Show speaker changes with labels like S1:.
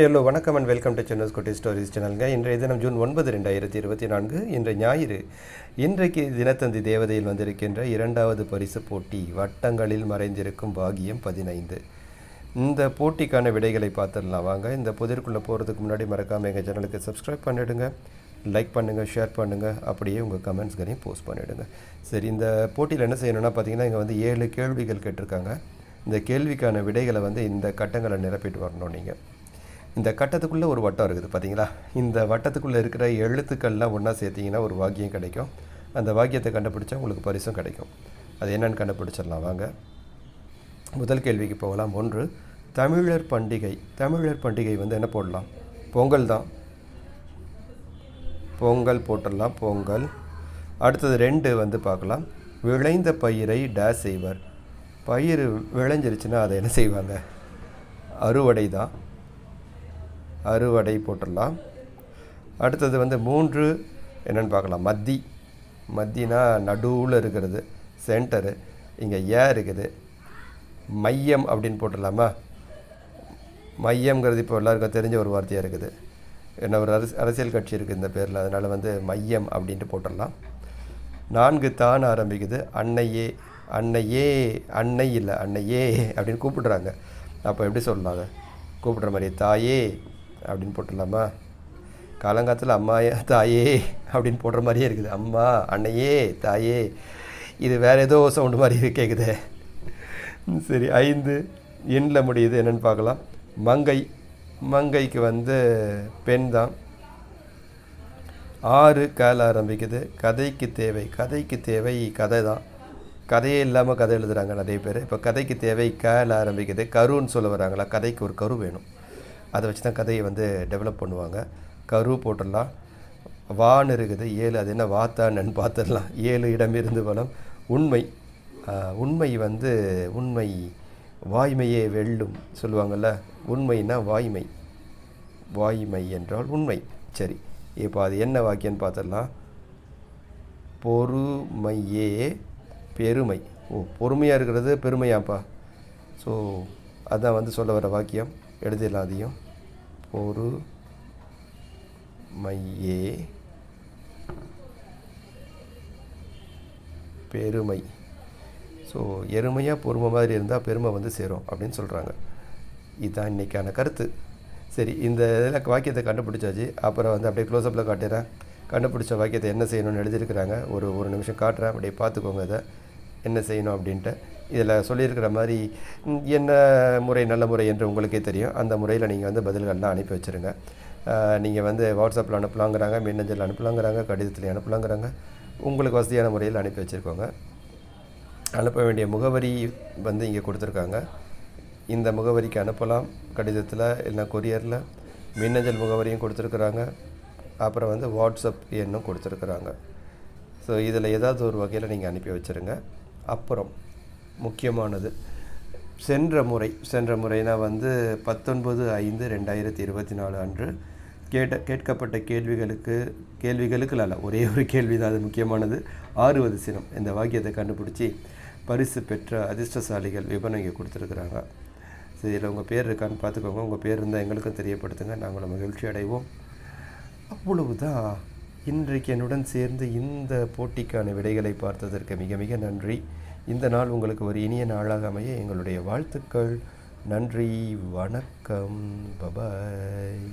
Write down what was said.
S1: Hello வணக்கம் and welcome to சென்னஸ் குட்டி stories சேனலுங்க இன்றைய தினம் ஜூன் ஒன்பது ரெண்டாயிரத்தி இருபத்தி நான்கு. இன்று ஞாயிறு. இன்றைக்கு தினத்தந்தி தேவதையில் வந்திருக்கின்ற இரண்டாவது பரிசு போட்டி வட்டங்களில் மறைந்திருக்கும் பாகியம் பதினைந்து. இந்த போட்டிக்கான விடைகளை பார்த்துடலாம். வாங்க இந்த புதிர்க்குள்ளே போகிறதுக்கு முன்னாடி மறக்காமல் எங்கள் சேனலுக்கு சப்ஸ்கிரைப் பண்ணிவிடுங்க லைக் பண்ணுங்கள் ஷேர் பண்ணுங்கள் அப்படியே உங்கள் கமெண்ட்ஸ்களையும் போஸ்ட் பண்ணிவிடுங்க சரி இந்த போட்டியில் என்ன செய்யணும்னா பார்த்தீங்கன்னா இங்கே வந்து ஏழு கேள்விகள் கேட்டிருக்காங்க. இந்த கேள்விக்கான விடைகளை வந்து இந்த கட்டங்களை நிரப்பிட்டு வரணும் நீங்கள் இந்த கட்டத்துக்குள்ளே ஒரு வட்டம் இருக்குது பார்த்தீங்களா இந்த வட்டத்துக்குள்ளே இருக்கிற எழுத்துக்கள்லாம் ஒன்றா சேர்த்திங்கன்னா ஒரு வாக்கியம் கிடைக்கும். அந்த வாக்கியத்தை கண்டுபிடிச்சா உங்களுக்கு பரிசும் கிடைக்கும். அது என்னென்னு கண்டுபிடிச்சிடலாம். வாங்க. முதல் கேள்விக்கு போகலாம். ஒன்று தமிழர் பண்டிகை. தமிழர் பண்டிகை வந்து என்ன போடலாம்? பொங்கல் தான். பொங்கல் போட்டுடலாம். பொங்கல். அடுத்தது ரெண்டு வந்து பார்க்கலாம். விளைந்த பயிரை டேஸ் செய்வர். பயிர் விளைஞ்சிருச்சுன்னா அதை என்ன செய்வாங்க? அறுவடை தான். அறுவடை போட்டுடலாம். அடுத்தது வந்து மூன்று என்னென்னு பார்க்கலாம். மத்தி. மத்தினா நடுவில் இருக்கிறது சென்டரு இங்கே ஏ இருக்குது. மையம் அப்படின்னு போட்டுடலாமா? மையம்ங்கிறது இப்போ எல்லாருக்கும் தெரிஞ்ச ஒரு வார்த்தையாக இருக்குது. என்ன ஒரு அரசு அரசியல் கட்சி இருக்குது இந்த பேரில். அதனால் வந்து மையம் அப்படின்ட்டு போட்டுடலாம். நான்கு தான் ஆரம்பிக்குது. அன்னையே அன்னையே அன்னை இல்லை அன்னையே அப்படின்னு கூப்பிடுறாங்க. அப்போ எப்படி சொல்லலாங்க கூப்பிடுற மாதிரி தாயே அப்படின்னு போட்டுடலாமா காலங்காலத்தில் அம்மா தாயே அப்படின்னு போடுற மாதிரியே இருக்குது. அம்மா அன்னையே தாயே. இது வேறு ஏதோ சவுண்டு மாதிரி கேட்குதே சரி ஐந்து எண்ணில் முடியுது என்னென்னு பார்க்கலாம். மங்கை மங்கைக்கு வந்து பெண் தான். ஆறு கால ஆரம்பிக்குது. கதைக்கு தேவை கதைக்கு தேவை கதை தான். கதையே இல்லாமல் கதை எழுதுகிறாங்க நிறைய பேர். இப்போ கதைக்கு தேவை கேல ஆரம்பிக்குது. கருன்னு சொல்ல வராங்களா கதைக்கு ஒரு கரு வேணும். அதை வச்சு தான் கதையை வந்து டெவலப் பண்ணுவாங்க. கரு போட்டுடலாம். வான் இருக்குது. ஏழு அது என்ன வாத்தான்னு பார்த்துடலாம். ஏழு இடம் இருந்து உண்மை. உண்மை வந்து உண்மை வாய்மையே வெல்லும் சொல்லுவாங்கள்ல உண்மைனா வாய்மை. வாய்மை என்றால் உண்மை. சரி. இப்போ அது என்ன வாக்கியம்னு பார்த்துடலாம். பொறுமையே பெருமை. ஓ பொறுமையாக இருக்கிறது பெருமையாப்பா. ஸோ அதான் வந்து சொல்ல வர வாக்கியம். எழுதிடலாம் அதையும் ஒரு மையே. பெருமை. ஸோ எருமையாக பொறுமை மாதிரி இருந்தால் பெருமை வந்து சேரும் அப்படின்னு சொல்கிறாங்க இதுதான் இன்றைக்கான கருத்து. சரி இந்த இதில் வாக்கியத்தை கண்டுபிடிச்சாச்சு. அப்புறம் வந்து அப்படியே க்ளோஸ்அப்பில் காட்டுறேன். கண்டுபிடிச்ச வாக்கியத்தை என்ன செய்யணும்னு எழுதியிருக்கிறாங்க. ஒரு ஒரு நிமிஷம் காட்டுறேன். அப்படியே பார்த்துக்கோங்க இதை. என்ன செய்யணும் அப்படின்ட்டு. இதில் சொல்லியிருக்கிற மாதிரி என்ன முறை நல்ல முறை என்று உங்களுக்கே தெரியும். அந்த முறையில் நீங்கள் வந்து பதில்கள்லாம் அனுப்பி வச்சுருங்க. நீங்கள் வந்து வாட்ஸ்அப்பில் அனுப்பலாங்கிறாங்க மின்னஞ்சல் அனுப்பலாங்கிறாங்க கடிதத்தில் அனுப்பலாங்கிறாங்க. உங்களுக்கு வசதியான முறையில் அனுப்பி வச்சுருக்கோங்க. அனுப்ப வேண்டிய முகவரி வந்து இங்கே கொடுத்துருக்காங்க. இந்த முகவரிக்கு அனுப்பலாம். கடிதத்தில் இல்லை கொரியரில் மின்னஞ்சல் முகவரியும் கொடுத்துருக்குறாங்க. அப்புறம் வந்து வாட்ஸ்அப் எண்ணும் கொடுத்துருக்குறாங்க. ஸோ இதில் ஏதாவது ஒரு வகையில் நீங்கள் அனுப்பி வச்சுருங்க. அப்புறம் முக்கியமானது. சென்ற முறை சென்ற முறைனா வந்து பத்தொன்பது ஐந்து ரெண்டாயிரத்தி இருபத்தி நாலு அன்று கேட்ட கேட்கப்பட்ட கேள்விகளுக்கு கேள்விகளுக்கு அல்ல ஒரே ஒரு கேள்வி தான் அது முக்கியமானது. ஆறுவது சினம் இந்த வாக்கியத்தை கண்டுபிடிச்சி பரிசு பெற்ற அதிர்ஷ்டசாலிகள் விபரம் இங்கே கொடுத்துருக்குறாங்க. சரி இதில் உங்கள் பேர் இருக்கான்னு பார்த்துக்கோங்க. உங்கள் பேர் இருந்தால் எங்களுக்கும் தெரியப்படுத்துங்க. நாங்களும் மகிழ்ச்சி அடைவோம். அவ்வளவு தான் இன்றைக்கு என்னுடன் சேர்ந்து இந்த போட்டிக்கான விடைகளை பார்த்ததற்கு மிக மிக நன்றி. இந்த நாள் உங்களுக்கு ஒரு இனிய நாளாக அமைய எங்களுடைய வாழ்த்துக்கள். நன்றி வணக்கம். பபாய்